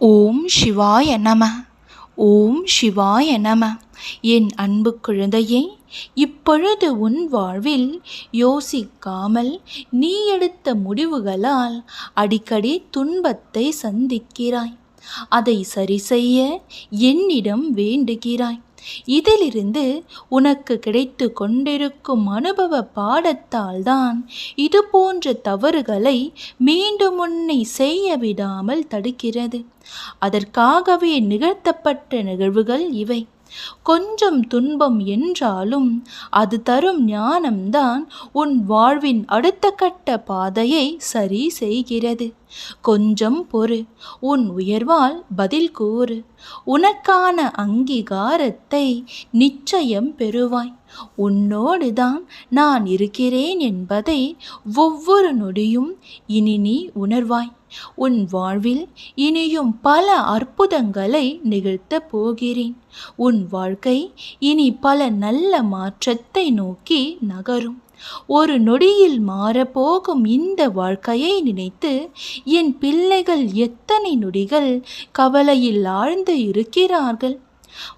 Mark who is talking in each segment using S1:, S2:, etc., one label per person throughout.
S1: ஓம் சிவாய நம. ஓம் சிவாய நம. என் அன்பு குழந்தையே இப்பொழுது உன் வாழ்வில் யோசிக்காமல் நீ எடுத்த முடிவுகளால் அடிக்கடி துன்பத்தை சந்திக்கிறாய். அதை சரி செய்ய என்னிடம் வேண்டுகிறாய். இதிலிருந்து உனக்கு கிடைத்து கொண்டிருக்கும் அனுபவ பாடத்தால் தான் இது போன்ற தவறுகளை மீண்டும் உன்னை செய்ய விடாமல் தடுக்கிறது. அதற்காகவே நிகழ்த்தப்பட்ட நிகழ்வுகள் இவை. கொஞ்சம் துன்பம் என்றாலும் அது தரும் ஞானம்தான் உன் வாழ்வின் அடுத்த கட்ட பாதையை சரி செய்கிறது. கொஞ்சம் பொறு உன் உயர்வால் பதில் கூறு. உனக்கான அங்கீகாரத்தை நிச்சயம் பெறுவாய். உன்னோடுதான் நான் இருக்கிறேன் என்பதை ஒவ்வொரு நொடியும் இனி நீ உணர்வாய். உன் வாழ்வில் இனியும் பல அற்புதங்களை நிகழ்த்தப் போகிறேன். உன் வாழ்க்கை இனி பல நல்ல மாற்றத்தை நோக்கி நகரும். ஒரு நொடியில் மாறப்போகும் இந்த வாழ்க்கையை நினைத்து என் பிள்ளைகள் எத்தனை நொடிகள் கவலையில் ஆழ்ந்து இருக்கிறார்கள்.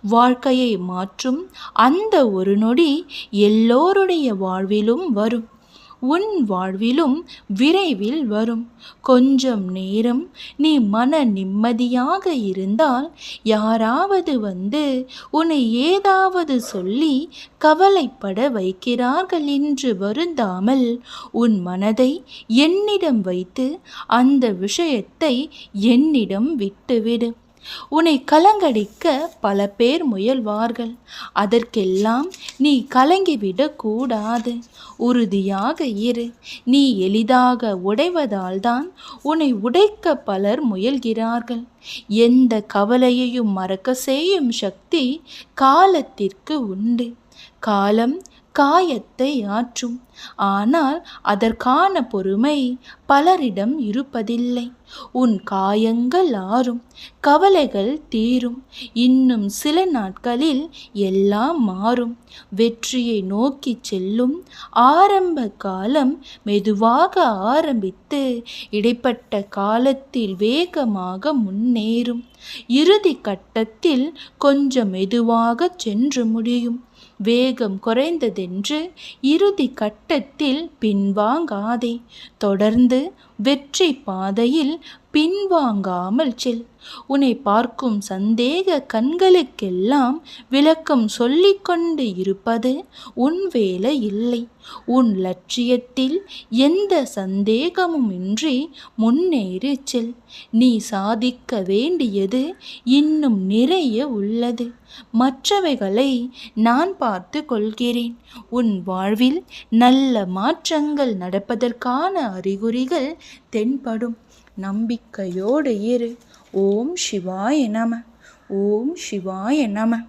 S1: வாழ்க்கையை மாற்றும் அந்த ஒரு நொடி எல்லோருடைய வாழ்விலும் வரும். உன் வாழ்விலும் விரைவில் வரும். கொஞ்சம் நேரம் நீ மன நிம்மதியாக இருந்தால் யாராவது வந்து உன்னை ஏதாவது சொல்லி கவலைப்பட வைக்கிறார்கள் என்று வருந்தாமல் உன் மனதை என்னிடம் வைத்து அந்த விஷயத்தை என்னிடம் விட்டுவிடு. உன்னை கலங்கடிக்க பல பேர் முயல்வார்கள். அதற்கெல்லாம் நீ கலங்கிவிடக் கூடாது. உறுதியாக இரு. நீ எளிதாக உடைவதால் தான் உன்னை உடைக்க பலர் முயல்கிறார்கள். எந்த கவலையையும் மறக்க செய்யும் சக்தி காலத்திற்கு உண்டு. காலம் காயத்தை ஆற்றும். ஆனால் அதற்கான பொறுமை பலரிடம் இருப்பதில்லை. உன் காயங்கள் ஆறும் கவலைகள் தீரும். இன்னும் சில நாட்களில் எல்லாம் மாறும். வெற்றியை நோக்கி செல்லும் ஆரம்ப காலம் மெதுவாக ஆரம்பித்து இடைப்பட்ட காலத்தில் வேகமாக முன்னேறும். இறுதி கட்டத்தில் கொஞ்சம் மெதுவாக சென்று முடியும். வேகம் குறைந்ததென்று இறுதி கட்டத்தில் பின்வாங்காதே. தொடர்ந்து வெற்றி பாதையில் பின்வாங்காமல் செல். உன்னை பார்க்கும் சந்தேக கண்களுக்கெல்லாம் விளக்கம் சொல்லிக்கொண்டு இருப்பது உன் வேலை இல்லை. உன் லட்சியத்தில் எந்த சந்தேகமும் இன்றி முன்னேறி செல். நீ சாதிக்க வேண்டியது இன்னும் நிறைய உள்ளது. மற்றவைகளை நான் பார்த்து கொள்கிறேன். உன் வாழ்வில் நல்ல மாற்றங்கள் நடப்பதற்கான அறிகுறிகள் தென்படும். நம்பிக்கையோடு இரு. ஓம் சிவாய நம. ஓம் சிவாய நம.